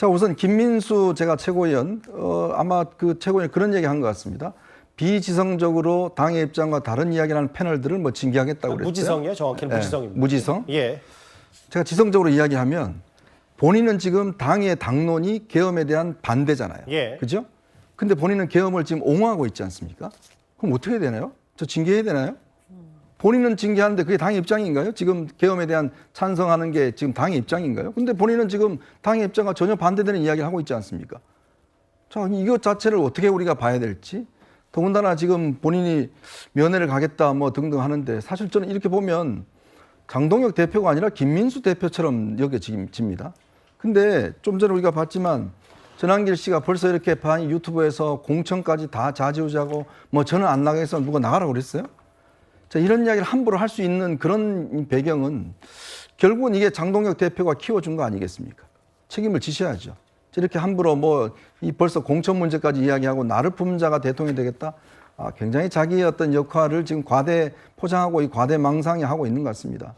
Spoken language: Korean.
자, 우선 김민수 제가 최고위원, 어, 아마 그 최고위원 그런 얘기 한 것 같습니다. 비지성적으로 당의 입장과 다른 이야기를 하는 패널들을 뭐 징계하겠다고 그랬어요. 무지성이요? 정확히는 예, 무지성입니다. 무지성. 예. 제가 지성적으로 이야기하면 본인은 지금 당의 당론이 계엄에 대한 반대잖아요. 예. 그죠? 근데 본인은 계엄을 지금 옹호하고 있지 않습니까? 그럼 어떻게 되나요? 저 징계해야 되나요? 본인은 징계하는데 그게 당의 입장인가요? 지금 계엄에 대한 찬성하는 게 지금 당의 입장인가요? 근데 본인은 지금 당의 입장과 전혀 반대되는 이야기를 하고 있지 않습니까? 자, 이것 자체를 어떻게 우리가 봐야 될지. 더군다나 지금 본인이 면회를 가겠다 뭐 등등 하는데 사실 저는 이렇게 보면 장동혁 대표가 아니라 김민수 대표처럼 여겨집니다. 근데 좀 전에 우리가 봤지만 전한길 씨가 벌써 이렇게 반 유튜브에서 공천까지 다 좌지우지하고 뭐 저는 안 나가겠어 누가 나가라고 그랬어요? 자, 이런 이야기를 함부로 할 수 있는 그런 배경은 결국은 이게 장동혁 대표가 키워준 거 아니겠습니까? 책임을 지셔야죠. 이렇게 함부로 뭐이 벌써 공천 문제까지 이야기하고 나를 품은 자가 대통령이 되겠다. 아, 굉장히 자기의 어떤 역할을 지금 과대 포장하고 이 과대 망상이 하고 있는 것 같습니다.